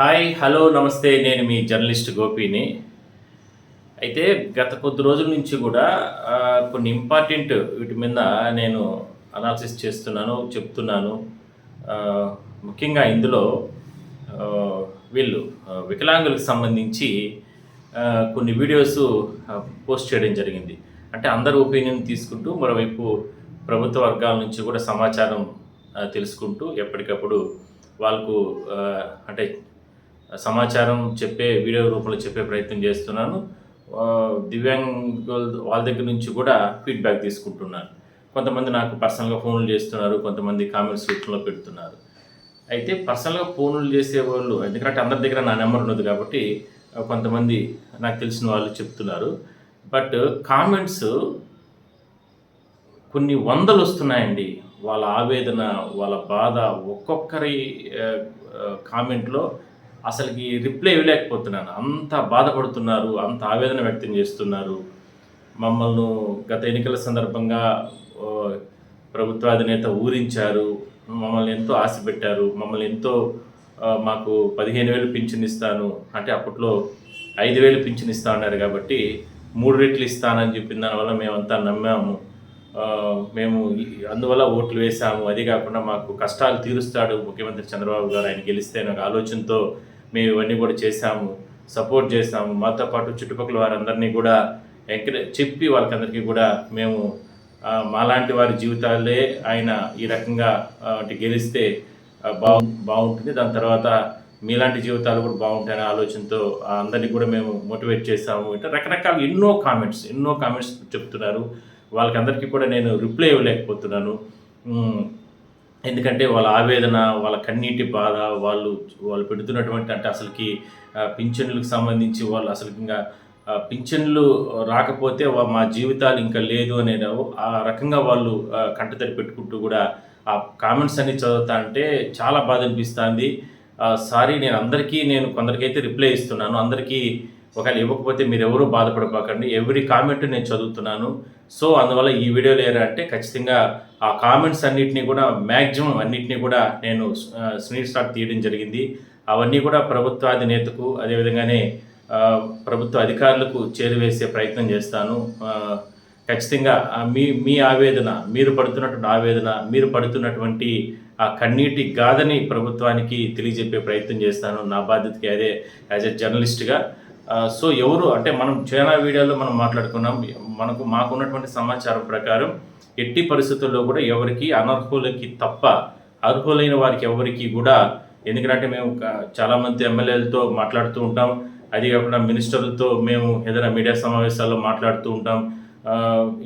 Hi hello నమస్తే. నేను మీ journalist గోపిని. అయితే గత కొద్ది రోజుల నుంచి కూడా కొన్ని ఇంపార్టెంట్ వీటి మీద నేను అనాలిసిస్ చేస్తున్నాను చెప్తున్నాను. ముఖ్యంగా ఇందులో వీళ్ళు వికలాంగులకు సంబంధించి కొన్ని వీడియోస్ పోస్ట్ చేయడం జరిగింది. అంటే అందరి ఒపీనియన్ తీసుకుంటూ మరోవైపు ప్రభుత్వ వర్గాల నుంచి కూడా సమాచారం తెలుసుకుంటూ ఎప్పటికప్పుడు వాళ్ళకు అంటే సమాచారం చెప్పే వీడియో రూపంలో చెప్పే ప్రయత్నం చేస్తున్నాను. ఆ, దివ్యాంగుల వాళ్ళ దగ్గర నుంచి కూడా ఫీడ్బ్యాక్ తీసుకుంటున్నాను. కొంతమంది నాకు పర్సనల్గా ఫోన్లు చేస్తున్నారు కొంతమంది కామెంట్స్ రూపంలో పెడుతున్నారు. అయితే పర్సనల్గా ఫోన్లు చేసేవాళ్ళు ఎందుకంటే అందరి దగ్గర నా నెంబర్ ఉన్నది కాబట్టి కొంతమంది నాకు తెలిసిన వాళ్ళు చెప్తున్నారు. బట్ కామెంట్స్ కొన్ని వందలు వస్తున్నాయండి. వాళ్ళ ఆవేదన వాళ్ళ బాధ ఒక్కొక్కరి కామెంట్లో అసలుకి రిప్లై ఇవ్వలేకపోతున్నాను. అంత బాధపడుతున్నారు అంత ఆవేదన వ్యక్తం చేస్తున్నారు. మమ్మల్ని గత ఎన్నికల సందర్భంగా ప్రభుత్వాధినేత ఊరించారు. మమ్మల్ని ఎంతో ఆశ పెట్టారు. మమ్మల్ని ఎంతో మాకు పదిహేను వేలు పింఛన్ ఇస్తాను. అంటే అప్పట్లో ఐదు వేలు పింఛన్ ఇస్తా అన్నారు కాబట్టి మూడు రెట్లు ఇస్తానని చెప్పిన దానివల్ల మేమంతా నమ్మాము. మేము అందువల్ల ఓట్లు వేశాము. అది కాకుండా మాకు కష్టాలు తీరుస్తాడు ముఖ్యమంత్రి చంద్రబాబు గారు. ఆయన గెలిస్తే నాకు ఆలోచనతో మేము ఇవన్నీ కూడా చేశాము సపోర్ట్ చేశాము. మాతో పాటు చుట్టుపక్కల వారందరినీ కూడా ఎంకరేజ్ చెప్పి వాళ్ళకందరికీ కూడా మేము మాలాంటి వారి జీవితాలే ఆయన ఈ రకంగా గెలిస్తే బాగు బాగుంటుంది. దాని తర్వాత మీలాంటి జీవితాలు కూడా బాగుంటాయనే ఆలోచనతో అందరినీ కూడా మేము మోటివేట్ చేసాము ఇట్లా రకరకాల ఎన్నో కామెంట్స్ ఎన్నో కామెంట్స్ చెప్తున్నారు. వాళ్ళకందరికీ కూడా నేను రిప్లై ఇవ్వలేకపోతున్నాను. ఎందుకంటే వాళ్ళ ఆవేదన వాళ్ళ కన్నీటి బాధ వాళ్ళు వాళ్ళు పెడుతున్నటువంటి అంటే అసలుకి పింఛన్లకు సంబంధించి వాళ్ళు అసలు ఇంకా పింఛన్లు రాకపోతే మా జీవితాలు ఇంకా లేదు అనే ఆ రకంగా వాళ్ళు కంటతడి పెట్టుకుంటూ కూడా ఆ కామెంట్స్ అన్ని చదువుతా అంటే చాలా బాధ అనిపిస్తుంది. సారీ నేను అందరికీ నేను కొందరికైతే రిప్లై ఇస్తున్నాను. అందరికీ ఒకవేళ ఇవ్వకపోతే మీరు ఎవరూ బాధపడబాకండి. ఎవ్రీ కామెంట్ నేను చదువుతున్నాను. సో అందువల్ల ఈ వీడియోలు ఏరా అంటే ఖచ్చితంగా ఆ కామెంట్స్ అన్నిటినీ కూడా మ్యాక్సిమం అన్నిటినీ కూడా నేను స్క్రీన్ షాట్ తీయడం జరిగింది. అవన్నీ కూడా ప్రభుత్వాధినేతకు అదేవిధంగానే ప్రభుత్వ అధికారులకు చేరువేసే ప్రయత్నం చేస్తాను. ఖచ్చితంగా మీ మీ ఆవేదన మీరు పడుతున్నటువంటి ఆవేదన మీరు పడుతున్నటువంటి ఆ కన్నీటి గాథని ప్రభుత్వానికి తెలియజెప్పే ప్రయత్నం చేస్తాను. నా బాధ్యతకి అదే యాజ్ ఎ జర్నలిస్ట్గా సో ఎవరు అంటే మనం చైనా వీడియోలో మనం మాట్లాడుకున్నాం మనకు మాకున్నటువంటి సమాచారం ప్రకారం ఎట్టి పరిస్థితుల్లో కూడా ఎవరికి అనర్హులకి తప్ప అర్హులైన వారికి ఎవరికి కూడా ఎందుకంటే మేము చాలామంది ఎమ్మెల్యేలతో మాట్లాడుతూ ఉంటాం. అది కాకుండా మినిస్టర్లతో మేము ఏదైనా మీడియా సమావేశాల్లో మాట్లాడుతూ ఉంటాం.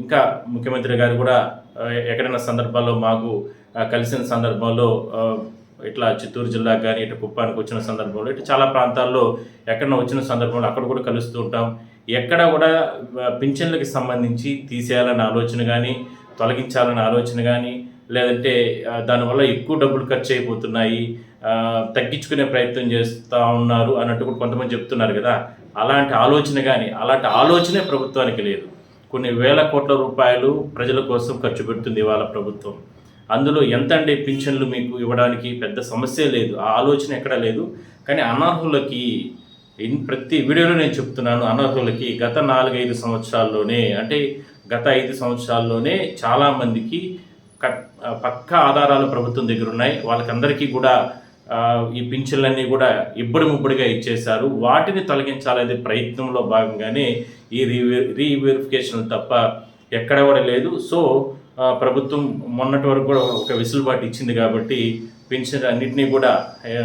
ఇంకా ముఖ్యమంత్రి గారు కూడా ఎక్కడైనా సందర్భాల్లో మాకు కలిసిన సందర్భంలో ఇట్లా చిత్తూరు జిల్లాకు కానీ ఇటు కుప్పానికి వచ్చిన సందర్భంలో ఇటు చాలా ప్రాంతాల్లో ఎక్కడన్నా వచ్చిన సందర్భంలో అక్కడ కూడా కలుస్తూ ఉంటాం. ఎక్కడ కూడా పింఛన్లకి సంబంధించి తీసేయాలన్న ఆలోచన కానీ తొలగించాలన్న ఆలోచన కానీ లేదంటే దానివల్ల ఎక్కువ డబ్బులు ఖర్చు అయిపోతున్నాయి తగ్గించుకునే ప్రయత్నం చేస్తూ ఉన్నారు అన్నట్టు కూడా కొంతమంది చెప్తున్నారు కదా. అలాంటి ఆలోచన కానీ అలాంటి ఆలోచనే ప్రభుత్వానికి లేదు. కొన్ని వేల కోట్ల రూపాయలు ప్రజల కోసం ఖర్చు పెడుతుంది ఇవాళ ప్రభుత్వం. అందులో ఎంత అండి పింఛన్లు మీకు ఇవ్వడానికి పెద్ద సమస్య లేదు ఆ ఆలోచన ఎక్కడా లేదు. కానీ అనర్హులకి ప్రతి వీడియోలో నేను చెప్తున్నాను అనర్హులకి గత నాలుగైదు సంవత్సరాల్లోనే అంటే గత ఐదు సంవత్సరాల్లోనే చాలామందికి కట్ పక్క ఆధారాలు ప్రభుత్వం దగ్గర ఉన్నాయి. వాళ్ళకందరికీ కూడా ఈ పింఛన్లన్నీ కూడా ఇబ్బడి ముబ్బడిగా ఇచ్చేశారు. వాటిని తొలగించాలనే ప్రయత్నంలో భాగంగానే ఈ రీ రీవెరిఫికేషన్ తప్ప ఎక్కడ కూడా లేదు. సో ప్రభుత్వం మొన్నటి వరకు కూడా ఒక వెసులుబాటు ఇచ్చింది కాబట్టి పెన్షన్ అన్నింటినీ కూడా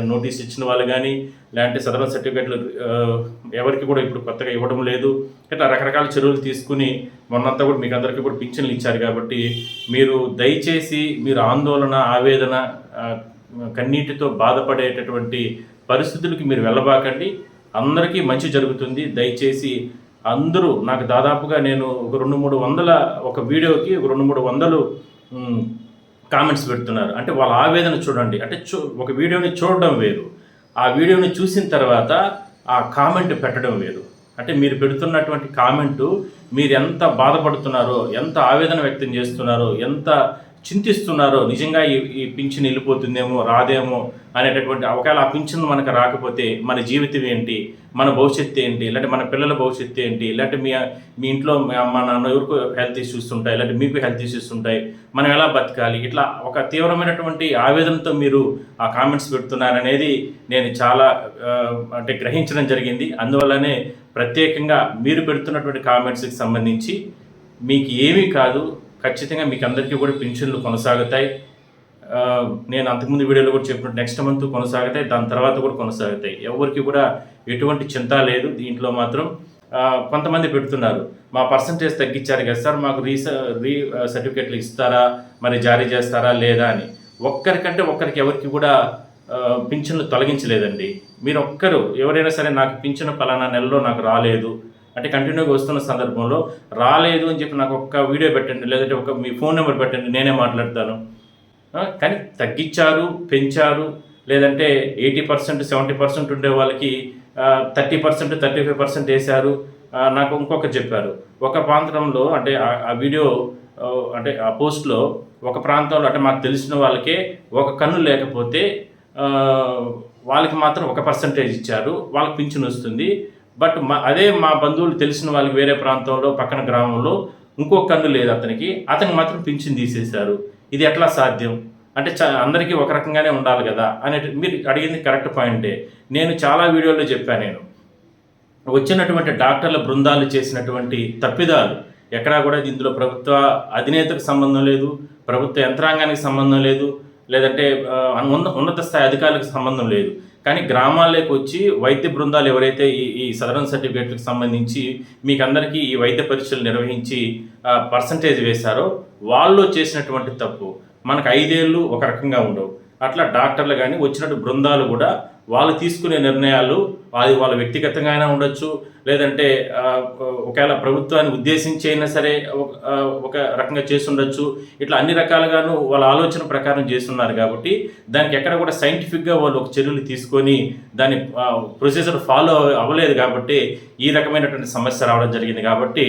నోటీస్ ఇచ్చిన వాళ్ళు కానీ లేదంటే సదరన్ సర్టిఫికెట్లు ఎవరికి కూడా ఇప్పుడు కొత్తగా ఇవ్వడం లేదు. ఇట్లా రకరకాల చర్యలు తీసుకుని మొన్నంతా కూడా మీకు అందరికీ కూడా పింఛన్లు ఇచ్చారు కాబట్టి మీరు దయచేసి మీరు ఆందోళన ఆవేదన కన్నీటితో బాధపడేటటువంటి పరిస్థితులకి మీరు వెళ్ళబాకండి. అందరికీ మంచి జరుగుతుంది. దయచేసి అందరూ నాకు దాదాపుగా నేను ఒక రెండు మూడు వందల ఒక వీడియోకి ఒక రెండు మూడు వందలు కామెంట్స్ పెడుతున్నారు. అంటే వాళ్ళ ఆవేదన చూడండి. అంటే చూ ఒక వీడియోని చూడడం వేరు. ఆ వీడియోని చూసిన తర్వాత ఆ కామెంట్ పెట్టడం వేరు. అంటే మీరు పెడుతున్నటువంటి కామెంటు మీరు ఎంత బాధపడుతున్నారో ఎంత ఆవేదన వ్యక్తం చేస్తున్నారో ఎంత చింతిస్తున్నారో నిజంగా ఈ ఈ పింఛన్ వెళ్ళిపోతుందేమో రాదేమో అనేటటువంటి ఒకవేళ ఆ పింఛన్ మనకు రాకపోతే మన జీవితం ఏంటి మన భవిష్యత్తు ఏంటి ఇలాంటి మన పిల్లల భవిష్యత్తు ఏంటి లేదంటే మీ మీ ఇంట్లో మా నాన్న ఎవరికి హెల్త్ ఇష్యూస్ ఉంటాయి ఇలాంటి మీకు హెల్త్ ఇష్యూస్ ఉంటాయి మనం ఎలా బతకాలి? ఇట్లా ఒక తీవ్రమైనటువంటి ఆవేదనతో మీరు ఆ కామెంట్స్ పెడుతున్నారనేది నేను చాలా అంటే గ్రహించడం జరిగింది. అందువల్లనే ప్రత్యేకంగా మీరు పెడుతున్నటువంటి కామెంట్స్కి సంబంధించి మీకు ఏమీ కాదు ఖచ్చితంగా మీకు అందరికీ కూడా పింఛన్లు కొనసాగుతాయి. నేను అంతకుముందు వీడియోలో కూడా చెప్పినట్టు నెక్స్ట్ మంత్ కొనసాగుతాయి దాని తర్వాత కూడా కొనసాగుతాయి. ఎవరికి కూడా ఎటువంటి చింత లేదు దీంట్లో మాత్రం. కొంతమంది పెడుతున్నారు మా పర్సంటేజ్ తగ్గించారు కదా సార్ మాకు రీస రీ సర్టిఫికెట్లు ఇస్తారా మరి జారీ చేస్తారా లేదా అని. ఒక్కరికంటే ఒక్కరికి ఎవరికి కూడా పింఛన్లు తొలగించలేదండి. మీరు ఒక్కరు ఎవరైనా సరే నాకు పింఛను పలానా నెలలో నాకు రాలేదు అంటే కంటిన్యూగా వస్తున్న సందర్భంలో రాలేదు అని చెప్పి నాకు ఒక్క వీడియో పెట్టండి లేదంటే ఒక మీ ఫోన్ నెంబర్ పెట్టండి నేనే మాట్లాడతాను. కానీ తగ్గించారు పెంచారు లేదంటే ఎయిటీ పర్సెంట్ సెవెంటీ పర్సెంట్ ఉండే వాళ్ళకి thirty percent thirty five percent వేశారు. నాకు ఇంకొక చెప్పారు. ఒక ప్రాంతంలో అంటే ఆ- వీడియో అంటే ఆ పోస్ట్లో ఒక ప్రాంతంలో అంటే మాకు తెలిసిన వాళ్ళకే ఒక కన్ను లేకపోతే వాళ్ళకి మాత్రం ఒక పర్సంటేజ్ ఇచ్చారు. వాళ్ళకి పింఛన్ వస్తుంది. బట్ మా అదే మా బంధువులు తెలిసిన వాళ్ళకి వేరే ప్రాంతంలో పక్కన గ్రామంలో ఇంకో కన్ను లేదు అతనికి. అతనికి మాత్రం పింఛన్ తీసేశారు. ఇది ఎట్లా సాధ్యం? అంటే చ అందరికీ ఒక రకంగానే ఉండాలి కదా? అనే మీరు అడిగింది కరెక్ట్ పాయింటే. నేను చాలా వీడియోల్లో చెప్పాను నేను. వచ్చినటువంటి డాక్టర్ల బృందాలు చేసినటువంటి తప్పిదాలు ఎక్కడా కూడా ఇందులో ప్రభుత్వ అధినేతకు సంబంధం లేదు ప్రభుత్వ యంత్రాంగానికి సంబంధం లేదు లేదంటే ఉన్న ఉన్నత స్థాయి అధికారులకు సంబంధం లేదు. కానీ గ్రామాల్లోకి వచ్చి వైద్య బృందాలు ఎవరైతే ఈ ఈ సదరన్ సర్టిఫికేట్లకు సంబంధించి మీకు అందరికీ ఈ వైద్య పరీక్షలు నిర్వహించి పర్సంటేజ్ వేశారో వాళ్ళు చేసినటువంటి తప్పు మనకు ఐదేళ్ళు ఒక రకంగా ఉండవు. అట్లా డాక్టర్లు కానీ వచ్చినట్టు బృందాలు కూడా వాళ్ళు తీసుకునే నిర్ణయాలు అది వాళ్ళ వ్యక్తిగతంగా అయినా ఉండొచ్చు లేదంటే ఒకవేళ ప్రభుత్వాన్ని ఉద్దేశించి అయినా సరే ఒక- రకంగా చేసి ఉండొచ్చు ఇట్లా అన్ని రకాలుగాను వాళ్ళ ఆలోచన ప్రకారం చేస్తున్నారు కాబట్టి దానికి ఎక్కడ కూడా సైంటిఫిక్గా వాళ్ళు ఒక చర్యలు తీసుకొని దాని ప్రొసీజర్ ఫాలో అవ్వలేదు కాబట్టి ఈ రకమైనటువంటి సమస్య రావడం జరిగింది కాబట్టి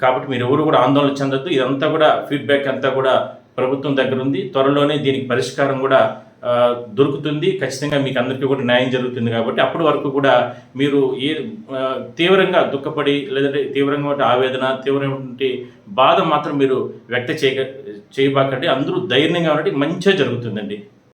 కాబట్టి మీరు ఎవరు కూడా ఆందోళన చెందొద్దు. ఇదంతా కూడా ఫీడ్బ్యాక్ అంతా కూడా ప్రభుత్వం దగ్గర ఉంది. త్వరలోనే దీనికి పరిష్కారం కూడా దొరుకుతుంది. ఖచ్చితంగా మీకు అందరికీ కూడా న్యాయం జరుగుతుంది కాబట్టి అప్పటి వరకు కూడా మీరు ఏ తీవ్రంగా దుఃఖపడి లేదంటే తీవ్రంగా ఆవేదన తీవ్రమైనటువంటి బాధ మాత్రం మీరు వ్యక్త చేయక చేయబాకండి. అందరూ ధైర్యంగా ఉండండి. మంచిగా జరుగుతుందండి.